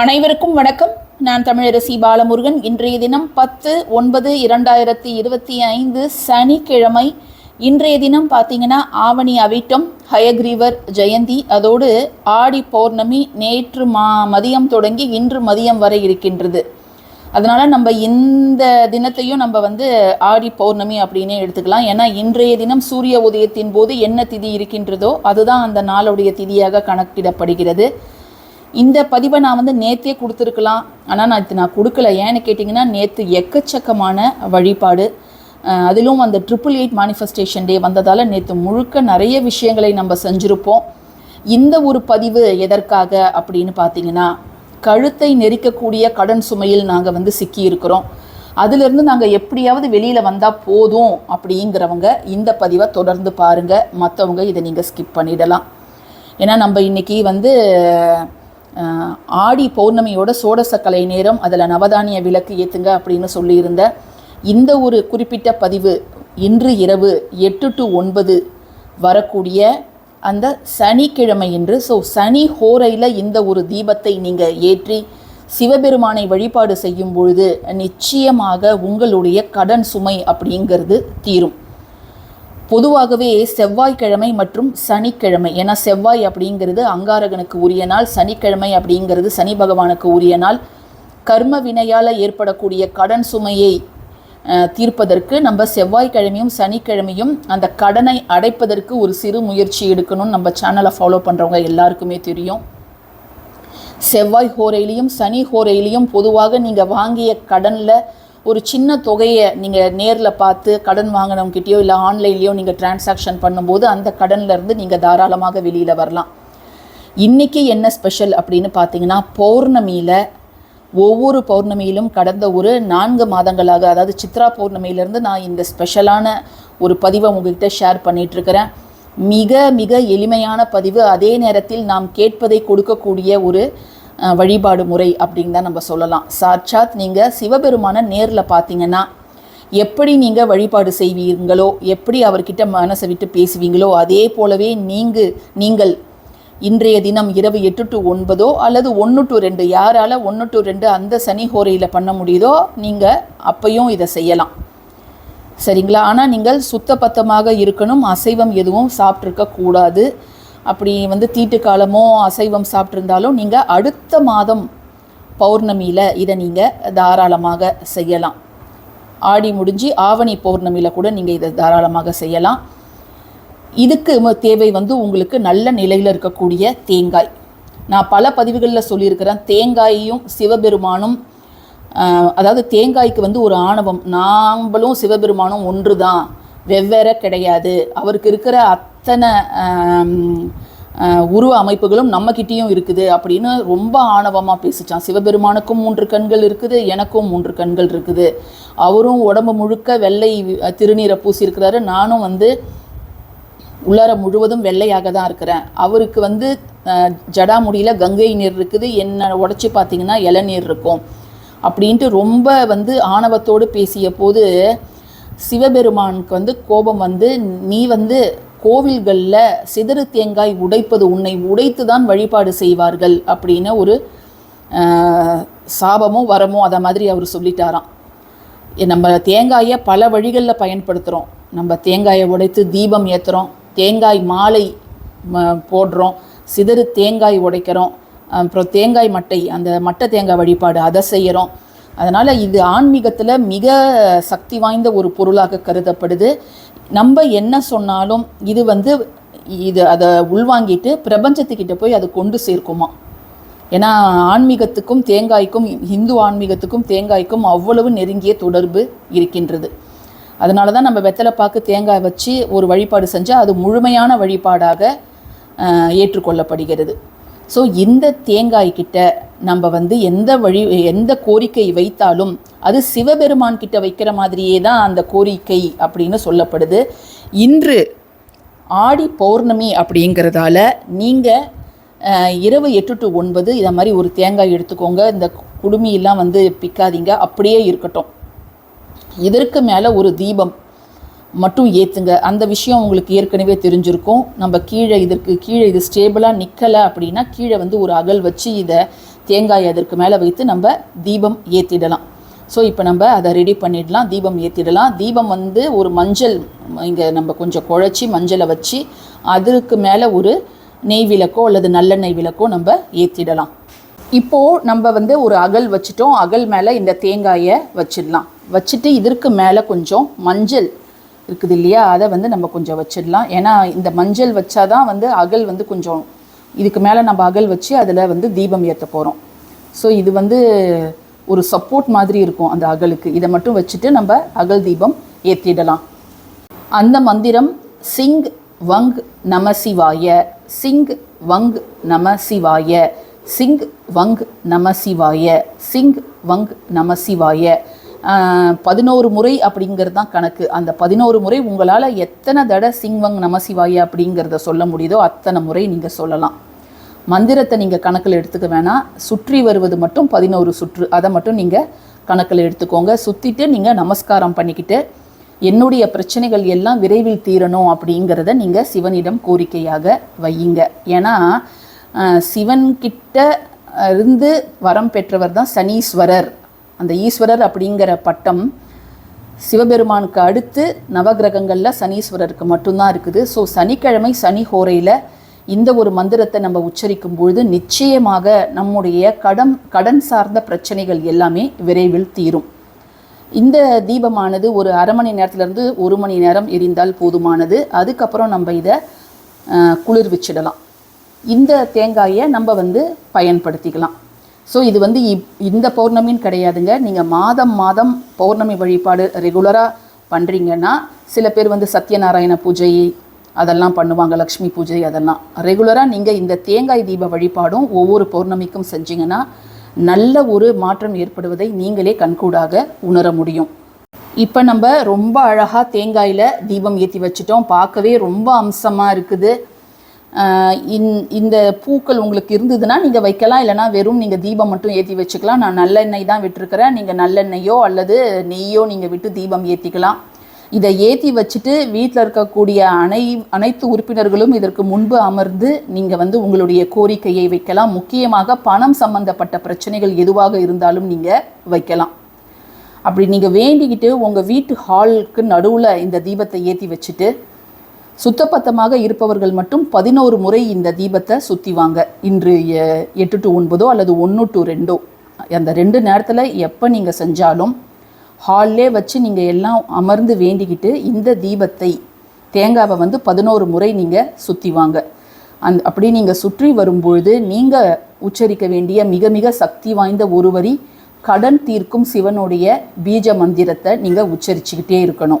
அனைவருக்கும் வணக்கம். நான் தமிழரசி பாலமுருகன். இன்றைய தினம் பத்து ஒன்பது இரண்டாயிரத்தி இருபத்தி ஐந்து சனிக்கிழமை. இன்றைய தினம் பார்த்தீங்கன்னா ஆவணி அவிட்டம் ஹயக்ரீவர் ஜெயந்தி. அதோடு ஆடி பௌர்ணமி நேற்று மா மதியம் தொடங்கி இன்று மதியம் வரை இருக்கின்றது. அதனால் நம்ம இந்த தினத்தையும் நம்ம வந்து ஆடி பௌர்ணமி அப்படின்னே எடுத்துக்கலாம். ஏன்னா இன்றைய தினம் சூரிய உதயத்தின் போது என்ன திதி இருக்கின்றதோ அதுதான் அந்த நாளுடைய திதியாக கணக்கிடப்படுகிறது. இந்த பதிவை நான் வந்து நேற்றே கொடுத்துருக்கலாம். ஆனால் நான் இது நான் கொடுக்கல. ஏன்னு கேட்டிங்கன்னா நேற்று எக்கச்சக்கமான வழிபாடு. அதிலும் அந்த ட்ரிபிள் எயிட் மேனிஃபெஸ்டேஷன் டே வந்ததால் நேற்று முழுக்க நிறைய விஷயங்களை நம்ம செஞ்சுருப்போம். இந்த ஒரு பதிவு எதற்காக அப்படின்னு பார்த்தீங்கன்னா கழுத்தை நெரிக்கக்கூடிய கடன் சுமையில் நாங்கள் வந்து சிக்கியிருக்கிறோம். அதிலிருந்து நாங்கள் எப்படியாவது வெளியில் வந்தால் போதும் அப்படிங்கிறவங்க இந்த பதிவை தொடர்ந்து பாருங்கள் மற்றவங்க இதை நீங்கள் ஸ்கிப் பண்ணிடலாம். ஏன்னா நம்ம இன்னைக்கு வந்து ஆடி பௌர்ணமியோட சோடசக்கலை நேரம் அதில் நவதானிய விளக்கு ஏற்றுங்க அப்படின்னு சொல்லியிருந்த இந்த ஒரு குறிப்பிட்ட பதிவு இன்று இரவு எட்டு டு ஒன்பது வரக்கூடிய அந்த சனிக்கிழமை என்று ஸோ சனி ஹோரையில் இந்த ஒரு தீபத்தை நீங்கள் ஏற்றி சிவபெருமானை வழிபாடு செய்யும் பொழுது நிச்சயமாக உங்களுடைய கடன் சுமை அப்படிங்கிறது தீரும். பொதுவாகவே செவ்வாய்க்கிழமை மற்றும் சனிக்கிழமை. ஏன்னா செவ்வாய் அப்படிங்கிறது அங்காரகனுக்கு உரிய நாள் சனிக்கிழமை அப்படிங்கிறது சனி பகவானுக்கு உரிய நாள். கர்ம வினையால் ஏற்படக்கூடிய கடன் சுமையை தீர்ப்பதற்கு நம்ம செவ்வாய்க்கிழமையும் சனிக்கிழமையும் அந்த கடனை அடைப்பதற்கு ஒரு சிறு முயற்சி எடுக்கணும்னு நம்ம சேனலை ஃபாலோ பண்ணுறவங்க எல்லாருக்குமே தெரியும். செவ்வாய் ஹோரையிலையும் சனி ஹோரையிலையும் பொதுவாக நீங்கள் வாங்கிய கடனில் ஒரு சின்ன தொகையை நீங்கள் நேரில் பார்த்து கடன் வாங்கினவங்ககிட்டயோ இல்லை ஆன்லைன்லேயோ நீங்கள் டிரான்சாக்ஷன் பண்ணும்போது அந்த கடன்லேருந்து நீங்கள் தாராளமாக வெளியில் வரலாம். இன்றைக்கி என்ன ஸ்பெஷல் அப்படின்னு பார்த்தீங்கன்னா பௌர்ணமியில் ஒவ்வொரு பௌர்ணமியிலும் கடந்த ஒரு நான்கு மாதங்களாக அதாவது சித்ரா பௌர்ணமியிலேருந்து நான் இந்த ஸ்பெஷலான ஒரு பதிவை உங்ககிட்ட ஷேர் பண்ணிகிட்ருக்கிறேன் மிக மிக எளிமையான பதிவு. அதே நேரத்தில் நாம் கேட்பதை கொடுக்கக்கூடிய ஒரு வழிபாடு முறை அப்படின்னு தான் நம்ம சொல்லலாம். சாட்சாத் நீங்கள் சிவபெருமானை நேரில் பார்த்தீங்கன்னா எப்படி நீங்கள் வழிபாடு செய்வீங்களோ எப்படி அவர்கிட்ட மனசை விட்டு பேசுவீங்களோ அதே போலவே நீங்கள் நீங்கள் இன்றைய தினம் இரவு எட்டு டு ஒன்பதோ அல்லது ஒன்று டு ரெண்டு யாரால் ஒன்று டு ரெண்டு அந்த சனி ஹோரையில் பண்ண முடியுதோ நீங்கள் அப்பையும் இதை செய்யலாம். சரிங்களா? ஆனால் நீங்கள் சுத்தபத்தமாக இருக்கணும் அசைவம் எதுவும் சாப்பிட்ருக்க கூடாது அப்படி வந்து தீட்டு காலமோ அசைவம் சாப்பிட்ருந்தாலும் நீங்கள் அடுத்த மாதம் பௌர்ணமியில் இதை நீங்கள் தாராளமாக செய்யலாம். ஆடி முடிஞ்சு ஆவணி பௌர்ணமியில் கூட நீங்கள் இதை தாராளமாக செய்யலாம். இதுக்கு தேவை வந்து உங்களுக்கு நல்ல நிலையில் இருக்கக்கூடிய தேங்காய். நான் பல பதிவுகளில் சொல்லியிருக்கிறேன். தேங்காயையும் சிவபெருமானும் அதாவது தேங்காய்க்கு வந்து ஒரு ஆணவம். நாம்பளும் சிவபெருமானும் ஒன்று தான் வெவ்வேறு கிடையாது. அவருக்கு இருக்கிற அத்தனை உருவ அமைப்புகளும் நம்மக்கிட்டேயும் இருக்குது அப்படின்னு ரொம்ப ஆணவமாக பேசிச்சான். சிவபெருமானுக்கும் மூன்று கண்கள் இருக்குது எனக்கும் மூன்று கண்கள் இருக்குது. அவரும் உடம்பு முழுக்க வெள்ளை திருநீரை பூசியிருக்கிறாரு. நானும் வந்து உள்ளார முழுவதும் வெள்ளையாக தான் இருக்கிறேன். அவருக்கு வந்து ஜடாமுடியில் கங்கை நீர் இருக்குது. என்னை உடச்சி பார்த்தீங்கன்னா இளநீர் இருக்கும் அப்படின்ட்டு ரொம்ப வந்து ஆணவத்தோடு பேசிய போது சிவபெருமானுக்கு வந்து கோபம் வந்து நீ வந்து கோவில்களில் சிதறு தேங்காய் உடைப்பது உன்னை உடைத்து தான் வழிபாடு செய்வார்கள் அப்படின்னு ஒரு சாபமோ வரமோ அதை மாதிரி அவர் சொல்லிட்டாராம். நம்ம தேங்காயை பல வழிகளில் பயன்படுத்துகிறோம் நம்ம தேங்காயை உடைத்து தீபம் ஏற்றுறோம் தேங்காய் மாலை போடுறோம். சிதறு தேங்காய் உடைக்கிறோம். அப்புறம் தேங்காய் மட்டை அந்த மட்டை தேங்காய் வழிபாடு அதை செய்கிறோம் அதனால் இது ஆன்மீகத்தில் மிக சக்தி வாய்ந்த ஒரு பொருளாக கருதப்படுது. நம்ம என்ன சொன்னாலும் இது வந்து இது அதை உள்வாங்கிட்டு பிரபஞ்சத்துக்கிட்ட போய் அது கொண்டு சேர்க்குமா? ஏன்னா ஆன்மீகத்துக்கும் தேங்காய்க்கும் ஹிந்து ஆன்மீகத்துக்கும் தேங்காய்க்கும் அவ்வளவு நெருங்கிய தொடர்பு இருக்கின்றது. அதனால தான் நம்ம வெத்தலை பாக்கு தேங்காய் வச்சு ஒரு வழிபாடு செஞ்சால் அது முழுமையான வழிபாடாக ஏற்றுக்கொள்ளப்படுகிறது. ஸோ இந்த தேங்காய்கிட்ட நம்ம வந்து எந்த வழி எந்த கோரிக்கை வைத்தாலும் அது சிவபெருமான் கிட்ட வைக்கிற மாதிரியே தான் அந்த கோரிக்கை அப்படின்னு சொல்லப்படுது. இன்று ஆடி பௌர்ணமி அப்படிங்கிறதால நீங்கள் இரவு எட்டு டு ஒன்பது இதை மாதிரி ஒரு தேங்காய் எடுத்துக்கோங்க. இந்த குடுமியெல்லாம் வந்து பிக்காதீங்க. அப்படியே இருக்கட்டும். இதற்கு மேலே ஒரு தீபம் மட்டும் ஏற்றுங்க அந்த விஷயம் உங்களுக்கு ஏற்கனவே தெரிஞ்சிருக்கும். நம்ம கீழே இதற்கு கீழே இது ஸ்டேபிளாக நிற்கலை அப்படின்னா கீழே வந்து ஒரு அகல் வச்சு இதை தேங்காய் அதற்கு மேலே வைத்து நம்ம தீபம் ஏற்றிடலாம். ஸோ இப்போ நம்ம அதை ரெடி பண்ணிடலாம் தீபம் ஏற்றிடலாம். தீபம் வந்து ஒரு மஞ்சள் இங்கே நம்ம கொஞ்சம் குழச்சி மஞ்சளை வச்சு அதற்கு மேலே ஒரு நெய் விளக்கோ அல்லது நல்லெண்ணெய் விளக்கோ நம்ம ஏற்றிடலாம். இப்போது நம்ம வந்து ஒரு அகல் வச்சுட்டோம் அகல் மேலே இந்த தேங்காயை வச்சிடலாம். வச்சுட்டு இதற்கு மேலே கொஞ்சம் மஞ்சள் இருக்குது இல்லையா? அதை வந்து நம்ம கொஞ்சம் வச்சிடலாம். ஏன்னா இந்த மஞ்சள் வச்சாதான் வந்து அகல் வந்து கொஞ்சம் இதுக்கு மேலே நம்ம அகல் வச்சு அதில் வந்து தீபம் ஏற்ற போகிறோம் ஸோ இது வந்து ஒரு சப்போர்ட் மாதிரி இருக்கும் அந்த அகலுக்கு. இதை மட்டும் வச்சுட்டு நம்ம அகல் தீபம் ஏற்றிடலாம் அந்த மந்திரம் சிங் வங் நம சிவாய சிங் வங் நம சிவாய சிங் வங் நம சிவாய சிங் வங் நம சிவாய பதினோரு முறை அப்படிங்கிறது தான் கணக்கு. அந்த பதினோரு முறை உங்களால் எத்தனை தடவை சிங்வங் நமசிவாய அப்படிங்கிறத சொல்ல முடியுதோ அத்தனை முறை நீங்கள் சொல்லலாம். மந்திரத்தை நீங்கள் கணக்கில் எடுத்துக்க வேணாம். சுற்றி வருவது மட்டும் பதினோரு சுற்று. அதை மட்டும் நீங்கள் கணக்கில் எடுத்துக்கோங்க. சுற்றிட்டு நீங்கள் நமஸ்காரம் பண்ணிக்கிட்டு என்னுடைய பிரச்சனைகள் எல்லாம் விரைவில் தீரணும் அப்படிங்கிறத நீங்கள் சிவனிடம் கோரிக்கையாக வையுங்க. ஏன்னா சிவன்கிட்ட இருந்து வரம் பெற்றவர் தான் சனீஸ்வரர். அந்த ஈஸ்வரர் அப்படிங்கிற பட்டம் சிவபெருமானுக்கு அடுத்து நவகிரகங்களில் சனீஸ்வரருக்கு மட்டும்தான் இருக்குது. ஸோ சனிக்கிழமை சனி ஹோரையில் இந்த ஒரு மந்திரத்தை நம்ம உச்சரிக்கும் பொழுது நிச்சயமாக நம்முடைய கடன் கடன் சார்ந்த பிரச்சனைகள் எல்லாமே விரைவில் தீரும். இந்த தீபமானது ஒரு அரை மணி நேரத்துலேருந்து ஒரு மணி நேரம் எரிந்தால் போதுமானது. அதுக்கப்புறம் நம்ம இதை குளிர்விச்சிடலாம் இந்த தேங்காயை நம்ம வந்து பயன்படுத்திக்கலாம். ஸோ இது வந்து இப் இந்த பௌர்ணமின்னு கிடையாதுங்க. நீங்கள் மாதம் மாதம் பௌர்ணமி வழிபாடு ரெகுலராக பண்ணுறீங்கன்னா சில பேர் வந்து சத்யநாராயண பூஜை அதெல்லாம் பண்ணுவாங்க லக்ஷ்மி பூஜை அதெல்லாம். ரெகுலராக நீங்கள் இந்த தேங்காய் தீப வழிபாடும் ஒவ்வொரு பௌர்ணமிக்கும் செஞ்சீங்கன்னா நல்ல ஒரு மாற்றம் ஏற்படுவதை நீங்களே கண்கூடாக உணர முடியும். இப்போ நம்ம ரொம்ப அழகாக தேங்காயில் தீபம் ஏற்றி வச்சுட்டோம். பார்க்கவே ரொம்ப அம்சமாக இருக்குது. இந்- இந்த பூக்கள் உங்களுக்கு இருந்ததுன்னா நீங்கள் வைக்கலாம் இல்லைனா வெறும் நீங்கள் தீபம் மட்டும் ஏற்றி வச்சுக்கலாம். நான் நல்லெண்ணெய் தான் விட்டுருக்கிறேன். நீங்கள் நல்லெண்ணெயோ அல்லது நெய்யோ நீங்கள் விட்டு தீபம் ஏற்றிக்கலாம் இதை ஏற்றி வச்சுட்டு வீட்டில் இருக்கக்கூடிய அனை அனைத்து உறுப்பினர்களும் இதற்கு முன்பு அமர்ந்து நீங்கள் வந்து உங்களுடைய கோரிக்கையை வைக்கலாம். முக்கியமாக பணம் சம்பந்தப்பட்ட பிரச்சனைகள் எதுவாக இருந்தாலும் நீங்கள் வைக்கலாம். அப்படி நீங்கள் வேண்டிக்கிட்டு உங்கள் வீட்டு ஹாலுக்கு நடுவில் இந்த தீபத்தை ஏற்றி வச்சுட்டு சுத்தப்பத்தமாக இருப்பவர்கள் மட்டும் பதினோரு முறை இந்த தீபத்தை சுற்றி வாங்க. இன்று எ- எட்டு டு ஒன்பதோ அல்லது ஒன்று டு ரெண்டோ. அந்த ரெண்டு நேரத்தில் எப்போ நீங்கள் செஞ்சாலும் ஹால்லே வச்சு நீங்கள் எல்லாம் அமர்ந்து வேண்டிக்கிட்டு இந்த தீபத்தை தேங்காவை வந்து பதினோரு முறை நீங்கள் சுற்றி வாங்க. அந் அப்படி நீங்கள் சுற்றி வரும்பொழுது நீங்கள் உச்சரிக்க வேண்டிய மிக மிக சக்தி வாய்ந்த ஒரு வரி கடன் தீர்க்கும் சிவனுடைய பீஜ மந்திரத்தை நீங்கள் உச்சரிச்சுக்கிட்டே இருக்கணும்.